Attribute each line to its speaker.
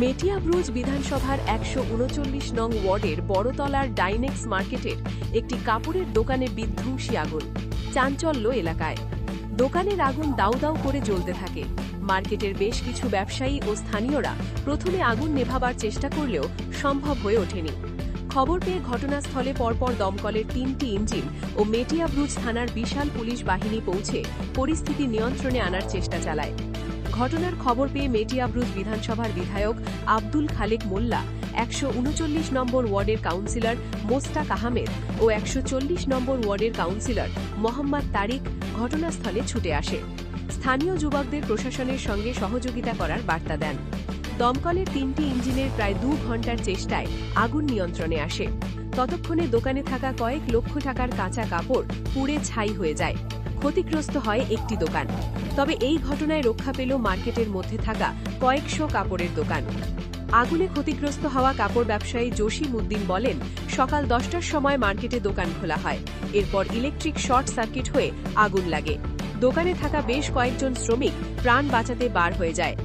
Speaker 1: মেটিয়াব্রুজ বিধানসভার একশো উনচল্লিশ নং ওয়ার্ডের বড়তলার ডাইনেক্স মার্কেটের একটি কাপড়ের দোকানে বিধ্বংসী আগুন, চাঞ্চল্য এলাকায়। দোকানের আগুন দাউ দাউ করে জ্বলতে থাকে। মার্কেটের বেশ কিছু ব্যবসায়ী ও স্থানীয়রা প্রথমে আগুন নেভাবার চেষ্টা করলেও সম্ভব হয়ে ওঠেনি। খবর পেয়ে ঘটনাস্থলে পরপর দমকলের তিনটি ইঞ্জিন ও মেটিয়াব্রুজ থানার বিশাল পুলিশ বাহিনী পৌঁছে পরিস্থিতি নিয়ন্ত্রণে আনার চেষ্টা চালায়। ঘটনার খবর পেয়ে মেটিয়াব্রুজ বিধানসভার বিধায়ক আব্দুল খালেক মোল্লা, একশো উনচল্লিশ নম্বর ওয়ার্ডের কাউন্সিলর মোস্তাক আহমেদ ও একশো চল্লিশ নম্বর ওয়ার্ডের কাউন্সিলর মোহাম্মদ তারিক ঘটনাস্থলে ছুটে আসে। স্থানীয় যুবকদের প্রশাসনের সঙ্গে সহযোগিতা করার বার্তা দেন। দমকলের তিনটি ইঞ্জিনের প্রায় দু ঘণ্টার চেষ্টায় আগুন নিয়ন্ত্রণে আসে। ততক্ষণে দোকানে থাকা কয়েক লক্ষ টাকার কাঁচা কাপড় পুড়ে ছাই হয়ে যায়। ক্ষতিগ্রস্ত হয় একটি দোকান। তবে এই ঘটনায় রক্ষা পেল মার্কেটের মধ্যে থাকা কয়েকশো কাপড়ের দোকান। আগুনে ক্ষতিগ্রস্ত হওয়া কাপড় ব্যবসায়ী জসিম উদ্দিন বলেন, সকাল দশটার সময় মার্কেটে দোকান খোলা হয়। এরপর ইলেকট্রিক শর্ট সার্কিট হয়ে আগুন লাগে। দোকানে থাকা বেশ কয়েকজন শ্রমিক প্রাণ বাঁচাতে বার হয়ে যায়।